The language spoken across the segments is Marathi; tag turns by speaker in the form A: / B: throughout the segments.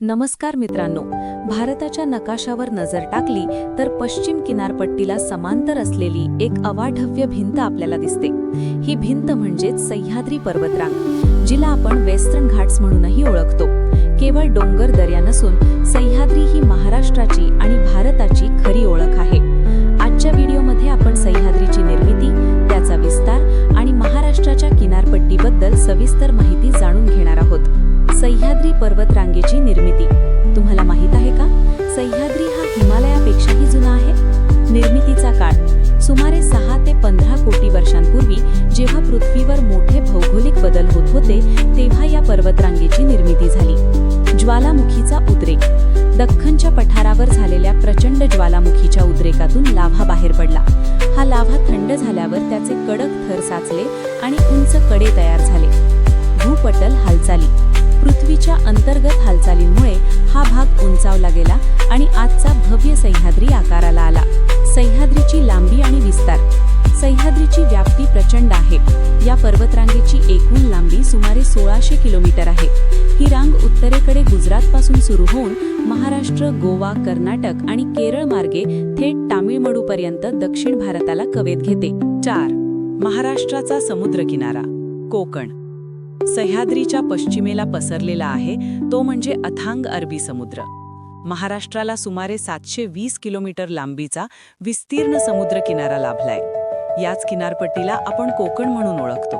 A: नमस्कार मित्रांनो भारताच्या नकाशावर नजर टाकली तर पश्चिम किनारपट्टीला समांतर असलेली एक अवाढव्य भिंत आपल्याला दिसते. ही भिंत म्हणजेच सह्याद्री पर्वतरांग जिला आपण वेस्टर्न घाट्स म्हणूनही ओळखतो. केवळ डोंगर दर्या नसून सह्याद्री ही महाराष्ट्राची आणि भारताची खरी ओळख आहे. आजच्या व्हिडिओमध्ये आपण सह्याद्रीची निर्मिती त्याचा विस्तार आणि महाराष्ट्राच्या किनारपट्टीबद्दल सविस्तर माहिती जाणून घेणार आहोत. सह्याद्री पर्वतरांगेची निर्मिती. तुम्हाला माहीत आहे का? सह्याद्री हा हिमालयापेक्षाही जुना आहे. निर्मितीचा काळ सुमारे सहा ते पंधरा कोटी वर्षांपूर्वी जेव्हा पृथ्वीवर मोठे भौगोलिक बदल होत होते तेव्हा या पर्वतरांगेची निर्मिती झाली. ज्वालामुखीचा उद्रेक. दख्खनच्या पठारावर झालेल्या प्रचंड ज्वालामुखीच्या उद्रेकातून लाव्हा बाहेर पडला. हा लाव्हा थंड झाल्यावर त्याचे कडक थर साचले आणि उंच कडे तयार झाले. भूपटल हालचाली. पृथ्वीच्या अंतर्गत हालचालींमुळे हा भाग उंचावला गेला आणि आजचा भव्य सह्याद्री आकाराला आला. सह्याद्रीची लांबी आणि विस्तार. सह्याद्रीची व्याप्ती प्रचंड आहे. या पर्वतरांगेची एकूण लांबी सुमारे सोळाशे किलोमीटर आहे. ही रांग उत्तरेकडे गुजरातपासून सुरू होऊन महाराष्ट्र गोवा कर्नाटक आणि केरळ मार्गे थेट तामिळमडूपर्यंत दक्षिण भारताला कवेत घेते.
B: चार. महाराष्ट्राचा समुद्रकिनारा. कोकण. सह्याद्रीच्या पश्चिमेला पसरलेला आहे तो म्हणजे अथांग अरबी समुद्र. महाराष्ट्राला सुमारे सातशे वीस किलोमीटर लांबीचा विस्तीर्ण समुद्र किनारा लाभलाय. याच किनारपट्टीला आपण कोकण म्हणून ओळखतो.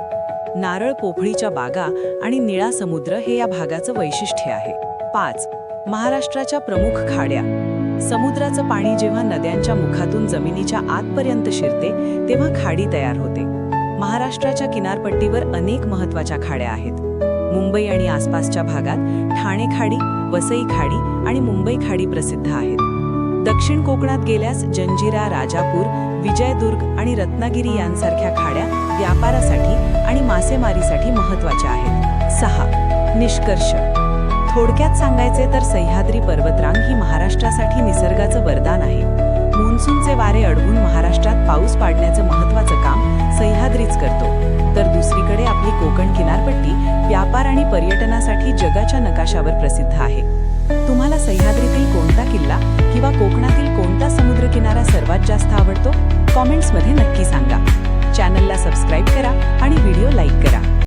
B: नारळ पोफळीच्या बागा आणि निळा समुद्र हे या भागाचं वैशिष्ट्य आहे. पाच. महाराष्ट्राच्या प्रमुख खाड्या. समुद्राचं पाणी जेव्हा नद्यांच्या मुखातून जमिनीच्या आतपर्यंत शिरते तेव्हा खाडी तयार होते. महाराष्ट्राच्या किनारपट्टीवर अनेक महत्त्वाच्या खाड्या आहेत. मुंबई आणि आसपासच्या भागात ठाणे खाडी वसई खाडी आणि मुंबई खाडी प्रसिद्ध आहेत. दक्षिण कोकणात गेल्यास जंजिरा राजापूर विजयदुर्ग आणि रत्नागिरी यांसारख्या खाड्या व्यापारासाठी आणि मासेमारीसाठी महत्त्वाच्या आहेत. सहा. निष्कर्ष. थोडक्यात सांगायचे तर सह्याद्री पर्वतरांग ही महाराष्ट्रासाठी निसर्गाचं वरदान आहे. मान्सूनचे वारे अडवून महाराष्ट्रात पाऊस पाडण्याचं जगाच्या नकाशावर प्रसिद्ध आहे. तुम्हाला सह्याद्रीतील कोणता किल्ला किंवा कोकणातील कोणता समुद्रकिनारा सर्वात जास्त आवडतो? कॉमेंट्समध्ये नक्की सांगा. चॅनलला सबस्क्राईब करा आणि व्हिडिओ लाईक करा.